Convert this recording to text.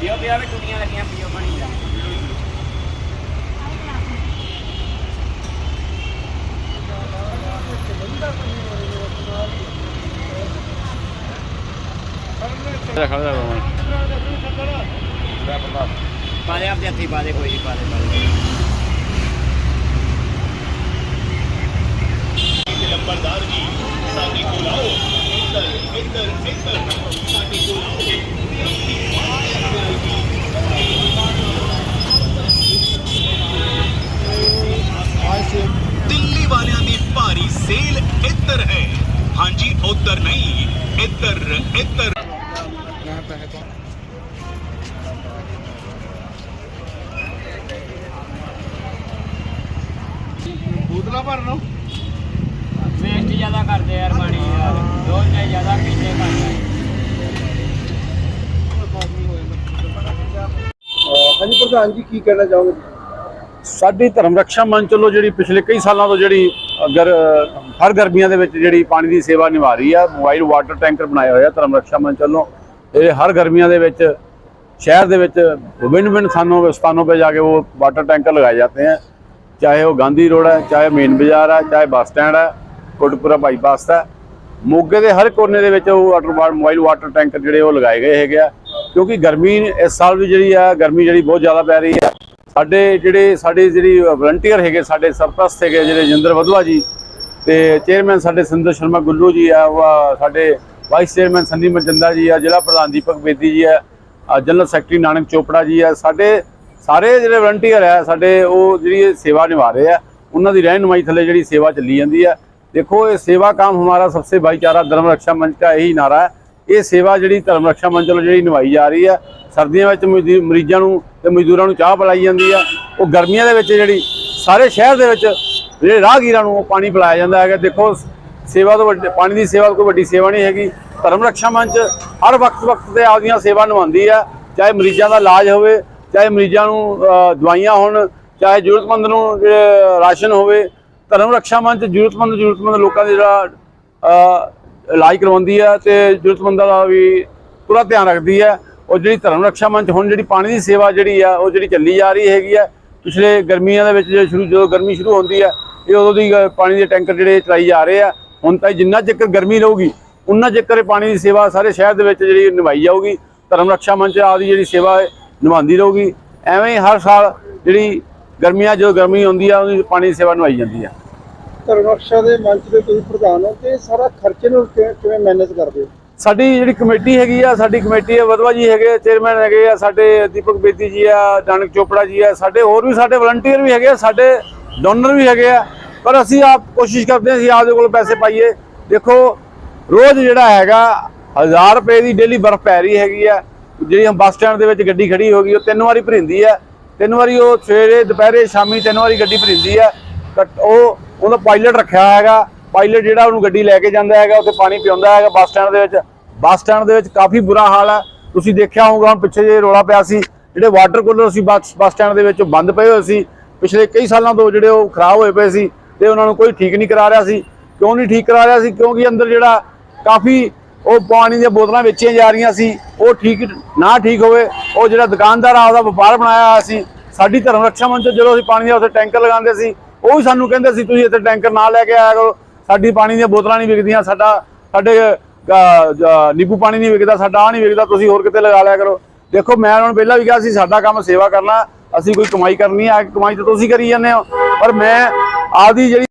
ਪੀਓ ਪੀਓ ਵੀ ਟੁੱਟੀਆਂ ਲੱਗੀਆਂ ਪੀਓ ਪਾਣੀ ਦਾ ਖੜਾ ਜਾ ਪਾ ਦੇ ਆਪਦੇ ਹੱਥੀ ਪਾ ਦੇ ਕੋਈ ਨਹੀਂ ਪਾ ਦੇ ਪਾ ਦੇ। ਨੰਬਰਦਾਰ ਜੀ ਸਾਡੇ ਕੋਲ ਆਓ। ਇੱਧਰ ਇੱਧਰ ਇੱਧਰ। ਉੱਧਰ ਨਹੀਂ ਇੱਧਰ ਇੱਧਰ। ਬੂਤਲਾ ਭਰਨੋਂ? ਵੇਸਟ ਜ਼ਿਆਦਾ ਕਰਦੇ ਯਾਰ ਪਾਣੀ ਯਾਰ। ਦੋ ਜੇ ਜ਼ਿਆਦਾ ਪੀਂਦੇ ਕਰਦੇ ਹਾਂਜੀ ਪ੍ਰਧਾਨ ਜੀ ਕੀ ਕਹਿਣਾ ਚਾਹੋਗੇ? ਸਾਡੀ ਧਰਮ ਰੱਖਿਆ ਮੰਚ ਵੱਲੋਂ ਜਿਹੜੀ ਪਿਛਲੇ ਕਈ ਸਾਲਾਂ ਤੋਂ ਜਿਹੜੀ ਅਗਰ ਹਰ ਗਰਮੀਆਂ ਦੇ ਵਿੱਚ ਜਿਹੜੀ ਪਾਣੀ ਦੀ ਸੇਵਾ ਨਿਭਾ ਰਹੀ ਆ, ਮੋਬਾਈਲ ਵਾਟਰ ਟੈਂਕਰ ਬਣਾਇਆ ਹੋਇਆ ਧਰਮ ਰੱਖਿਆ ਮੰਚ ਵੱਲੋਂ। ਇਹ ਹਰ ਗਰਮੀਆਂ ਦੇ ਵਿੱਚ, ਸ਼ਹਿਰ ਦੇ ਵਿੱਚ ਵਿਭਿੰਨ-ਵਿਭਿੰਨ ਥਾਨੋਂ ਤੇ 'ਤੇ ਜਾ ਕੇ ਉਹ ਵਾਟਰ ਟੈਂਕਰ ਲਗਾਏ ਜਾਂਦੇ ਆ। ਚਾਹੇ ਉਹ ਗਾਂਧੀ ਰੋਡ ਹੈ, ਚਾਹੇ ਮੇਨ ਬਾਜ਼ਾਰ ਹੈ, ਚਾਹੇ ਬੱਸ ਸਟੈਂਡ ਹੈ ਕੋਟਪੁਰਾ ਬਾਈਪਾਸ ਹੈ। ਮੋਗੇ ਦੇ ਹਰ ਕੋਨੇ ਦੇ ਵਿੱਚ ਉਹ ਵਾਟਰ ਮੋਬਾਈਲ ਵਾਟਰ ਟੈਂਕਰ ਜਿਹੜੇ ਉਹ ਲਗਾਏ ਗਏ ਹੈਗੇ ਆ। ਕਿਉਂਕਿ ਗਰਮੀ ਇਸ ਸਾਲ ਵੀ ਜਿਹੜੀ ਆ, ਗਰਮੀ ਜਿਹੜੀ ਬਹੁਤ ਜ਼ਿਆਦਾ ਪੈ ਰਹੀ ਹੈ। ਸਾਡੇ ਜਿਹੜੇ ਸਾਡੇ ਜਿਹੜੀ ਵਲੰਟੀਅਰ ਹੈਗੇ, ਸਾਡੇ ਸਰਪ੍ਰਸਤ ਹੈਗੇ ਜਿਹੜੇ ਜਿੰਦਰ ਵਧਵਾ ਜੀ ਤੇ ਚੇਅਰਮੈਨ ਸਾਡੇ ਸਿੰਦਰ ਸ਼ਰਮਾ ਗੁੱਲੂ ਜੀ ਆ, ਉਹ ਸਾਡੇ ਵਾਈਸ ਚੇਅਰਮੈਨ ਸੰਦੀਪ ਮਜੰਦਾ ਜੀ ਆ, ਜ਼ਿਲ੍ਹਾ ਪ੍ਰਧਾਨ ਦੀਪਕ ਬੇਦੀ ਜੀ ਆ ਜਨਰਲ ਸੈਕਟਰੀ ਨਾਨਕ ਚੋਪੜਾ ਜੀ ਆ, ਸਾਡੇ ਸਾਰੇ ਜਿਹੜੇ ਵਲੰਟੀਅਰ ਆ, ਸਾਡੇ ਉਹ ਜਿਹੜੀ ਇਹ ਸੇਵਾ ਨਿਭਾ ਰਹੇ ਆ, ਉਹਨਾਂ ਦੀ ਰਹਿਨੁਮਾਈ ਥੱਲੇ ਜਿਹੜੀ ਸੇਵਾ ਚੱਲੀ ਜਾਂਦੀ ਆ। ਦੇਖੋ, ਇਹ ਸੇਵਾ ਕੰਮ ਹਮਾਰਾ ਸਭ ਸਬਸੇ ਭਾਈਚਾਰਾ ਧਰਮ ਰੱਖਿਆ ਮੰਚ ਦਾ ਇਹੀ ਨਾਰਾ ਹੈ। ਇਹ ਸੇਵਾ ਜਿਹੜੀ ਧਰਮ ਰੱਖਿਆ ਮੰਚ ਵੱਲੋਂ ਜਿਹੜੀ ਨਿਭਾਈ ਜਾ ਰਹੀ ਹੈ ਸਰਦੀਆਂ ਵਿੱਚ ਮਜ਼ਦੂ- ਮਰੀਜ਼ਾਂ ਨੂੰ ਤੇ ਮਜ਼ਦੂਰਾਂ ਨੂੰ ਚਾਹ ਪਿਲਾਈ ਜਾਂਦੀ ਆ। ਉਹ ਗਰਮੀਆਂ ਦੇ ਵਿੱਚ ਜਿਹੜੀ ਸਾਰੇ ਸ਼ਹਿਰ ਦੇ ਵਿੱਚ ਜਿਹੜੇ ਰਾਹਗੀਰਾਂ ਨੂੰ ਉਹ ਪਾਣੀ ਪਿਲਾਇਆ ਜਾਂਦਾ ਹੈਗਾ। ਦੇਖੋ, ਸੇਵਾ ਤੋਂ ਵੱਡੀ, ਪਾਣੀ ਦੀ ਸੇਵਾ ਕੋਈ ਵੱਡੀ ਸੇਵਾ ਨਹੀਂ ਹੈਗੀ। ਧਰਮ ਰੱਖਿਆ ਮੰਚ ਹਰ ਵਕਤ ਵਕਤ ਤੇ ਆਪਦੀਆਂ ਸੇਵਾ ਨਿਭਾਉਂਦੀ ਆ। ਚਾਹੇ ਮਰੀਜ਼ਾਂ ਦਾ ਇਲਾਜ ਹੋਵੇ, ਚਾਹੇ ਮਰੀਜ਼ਾਂ ਨੂੰ ਦਵਾਈਆਂ ਹੋਣ, ਚਾਹੇ ਜ਼ਰੂਰਤਮੰਦ ਨੂੰ ਰਾਸ਼ਨ ਹੋਵੇ, ਧਰਮ ਰੱਖਿਆ ਮੰਚ ਜ਼ਰੂਰਤਮੰਦ ਜ਼ਰੂਰਤਮੰਦ ਲੋਕਾਂ ਦੇ ਜਿਹੜਾ ਇਲਾਜ ਕਰਵਾਉਂਦੀ ਆ ਤੇ ਜ਼ਰੂਰਤਮੰਦਾਂ ਦਾ ਵੀ ਪੂਰਾ ਧਿਆਨ ਰੱਖਦੀ ਹੈ ਉਹ ਜਿਹੜੀ ਧਰਮ ਰੱਖਿਆ ਮੰਚ ਹੁਣ ਜਿਹੜੀ ਪਾਣੀ ਦੀ ਸੇਵਾ ਜਿਹੜੀ ਆ, ਉਹ ਜਿਹੜੀ ਚੱਲੀ ਜਾ ਰਹੀ ਹੈਗੀ ਆ, ਪਿਛਲੇ ਗਰਮੀਆਂ ਦੇ ਵਿੱਚ ਜਦੋਂ ਸ਼ੁਰੂ, ਜਦੋਂ ਗਰਮੀ ਸ਼ੁਰੂ ਹੁੰਦੀ ਹੈ ਇਹ ਉਦੋਂ ਦੀ ਪਾਣੀ ਦੇ ਟੈਂਕਰ ਜਿਹੜੇ ਚਲਾਈ ਜਾ ਰਹੇ ਆ, ਹੁਣ ਤਾਂ ਜਿੰਨਾ ਚੱਕਰ ਗਰਮੀ ਰਹੂਗੀ, ਉਨਾ ਚੱਕਰ ਇਹ ਪਾਣੀ ਦੀ ਸੇਵਾ ਸਾਰੇ ਸ਼ਹਿਰ ਦੇ ਵਿੱਚ ਜਿਹੜੀ ਨਿਭਾਈ ਜਾਊਗੀ, ਧਰਮ ਰੱਖਿਆ ਮੰਚ ਆਪਦੀ ਜਿਹੜੀ ਸੇਵਾ ਨਿਭਾਉਂਦੀ ਰਹੂਗੀ, ਐਵੇਂ ਹੀ ਹਰ ਸਾਲ ਜਿਹੜੀ ਗਰਮੀਆਂ, ਜਦੋਂ ਗਰਮੀ ਹੁੰਦੀ ਆ, ਉਹਦੀ ਪਾਣੀ ਦੀ ਸੇਵਾ ਨਿਭਾਈ ਜਾਂਦੀ ਆ। ਧਰਮ ਰਕਸ਼ਾ ਦੇ ਮੰਚ ਦੇ ਤੁਸੀਂ ਪ੍ਰਧਾਨ ਹੋ, ਤੇ ਸਾਰਾ ਖਰਚੇ ਨੂੰ ਕਿ- ਕਿਵੇਂ ਮੈਨੇਜ ਕਰਦੇ ਹੋ? ਸਾਡੀ ਜਿਹੜੀ ਕਮੇਟੀ ਹੈਗੀ ਆ, ਸਾਡੀ ਕਮੇਟੀ ਹੈ ਵਧਵਾ ਜੀ ਹੈਗੇ ਚੇਅਰਮੈਨ ਹੈਗੇ ਆ, ਸਾਡੇ ਦੀਪਕ ਬੇਦੀ ਜੀ ਆ, ਨਾਨਕ ਚੋਪੜਾ ਜੀ ਆ, ਸਾਡੇ ਹੋਰ ਵੀ ਸਾਡੇ ਵਲੰਟੀਅਰ ਵੀ ਹੈਗੇ ਆ, ਸਾਡੇ ਡੋਨਰ ਵੀ ਹੈਗੇ ਆ। ਪਰ ਅਸੀਂ ਆਪ ਕੋਸ਼ਿਸ਼ ਕਰਦੇ ਹਾਂ, ਅਸੀਂ ਆਪਦੇ ਕੋਲ ਪੈਸੇ ਪਾਈਏ। ਦੇਖੋ, ਰੋਜ਼ ਜਿਹੜਾ ਹੈਗਾ 1000 ਰੁਪਏ ਦੀ ਡੇਲੀ ਬਰਫ਼ ਪੈ ਰਹੀ ਹੈਗੀ ਆ। ਜਿਹੜੀ ਹਮ ਬੱਸ ਸਟੈਂਡ ਦੇ ਵਿੱਚ ਗੱਡੀ ਖੜੀ ਹੋ ਗਈ, ਉਹ ਤਿੰਨ ਵਾਰੀ ਭਰਿੰਦੀ ਆ। ਤਿੰਨ ਵਾਰੀ ਉਹ ਸਵੇਰੇ, ਦੁਪਹਿਰੇ, ਸ਼ਾਮੀ ਤਿੰਨ ਵਾਰੀ ਗੱਡੀ ਭਰਿੰਦੀ ਆ। ਘੱਟ- ਉਹ, ਉਹਦਾ ਪਾਇਲਟ ਰੱਖਿਆ ਹੈਗਾ। ਪਾਇਲਟ ਜਿਹੜਾ ਉਹਨੂੰ ਗੱਡੀ ਲੈ ਕੇ ਜਾਂਦਾ ਹੈਗਾ, ਉੱਥੇ ਪਾਣੀ ਪਿਆਉਂਦਾ ਹੈਗਾ ਬੱਸ ਸਟੈਂਡ ਦੇ ਵਿੱਚ। ਬੱਸ ਸਟੈਂਡ ਦੇ ਵਿੱਚ ਕਾਫੀ ਬੁਰਾ ਹਾਲ ਹੈ। ਤੁਸੀਂ ਦੇਖਿਆ ਹੋਊਗਾ, ਹੁਣ ਪਿੱਛੇ ਜੇ ਰੋਲਾ ਪਿਆ ਸੀ, ਜਿਹੜੇ ਵਾਟਰ ਕੂਲਰ ਸੀ ਬੱਸ ਬੱਸ ਸਟੈਂਡ ਦੇ ਵਿੱਚ ਬੰਦ ਪਏ ਹੋਏ ਸੀ। ਪਿਛਲੇ ਕਈ ਸਾਲਾਂ ਤੋਂ ਜਿਹੜੇ ਉਹ ਖਰਾਬ ਹੋਏ ਪਏ ਸੀ ਤੇ ਉਹਨਾਂ ਨੂੰ ਕੋਈ ਠੀਕ ਨਹੀਂ ਕਰਾ ਰਿਹਾ ਸੀ। ਕਿਉਂ ਨਹੀਂ ਠੀਕ ਕਰਾ ਰਿਹਾ ਸੀ? ਕਿਉਂਕਿ ਅੰਦਰ ਜਿਹੜਾ ਕਾਫੀ ਉਹ ਪਾਣੀ ਦੀਆਂ ਬੋਤਲਾਂ ਵੇਚੀਆਂ ਜਾ ਰਹੀਆਂ ਸੀ, ਉਹ ਠੀਕ ਨਾ ਠੀਕ ਹੋਵੇ, ਉਹ ਜਿਹੜਾ ਦੁਕਾਨਦਾਰ ਆ, ਉਹਦਾ ਵਪਾਰ ਬਣਾਇਆ ਹੋਇਆ ਸੀ। ਸਾਡੀ ਧਰਮ ਰੱਖਿਆ ਮੰਚ ਜਦੋਂ ਅਸੀਂ ਪਾਣੀ ਦੇ ਉੱਥੇ ਟੈਂਕਰ ਲਗਾਉਂਦੇ ਸੀ, ਉਹ ਵੀ ਸਾਨੂੰ ਕਹਿੰਦੇ ਸੀ, ਤੁਸੀਂ ਇੱਥੇ ਟੈਂਕਰ ਨਾ ਲੈ ਕੇ ਆਇਆ ਕਰੋ। ਸਾਡੀ ਪਾਣੀ ਦੀਆਂ ਬੋਤਲਾਂ ਨਹੀਂ ਵਿਕਦੀਆਂ, ਸਾਡਾ, ਸਾਡੇ ਨਿੰਬੂ ਪਾਣੀ ਨਹੀਂ ਵਿਕਦਾ, ਸਾਡਾ ਆ ਨਹੀਂ ਵਿਕਦਾ, ਤੁਸੀਂ ਹੋਰ ਕਿਤੇ ਲਗਾ ਲਿਆ ਕਰੋ। ਦੇਖੋ, ਮੈਂ ਉਹਨਾਂ ਨੂੰ ਪਹਿਲਾਂ ਵੀ ਕਿਹਾ ਸੀ, ਸਾਡਾ ਕੰਮ ਸੇਵਾ ਕਰਨਾ, ਅਸੀਂ ਕੋਈ ਕਮਾਈ ਕਰਨੀ ਆ, ਕਮਾਈ ਤਾਂ ਤੁਸੀਂ ਕਰੀ ਜਾਂਦੇ ਹੋ। ਪਰ ਮੈਂ ਆਪਦੀ ਜਿਹੜੀ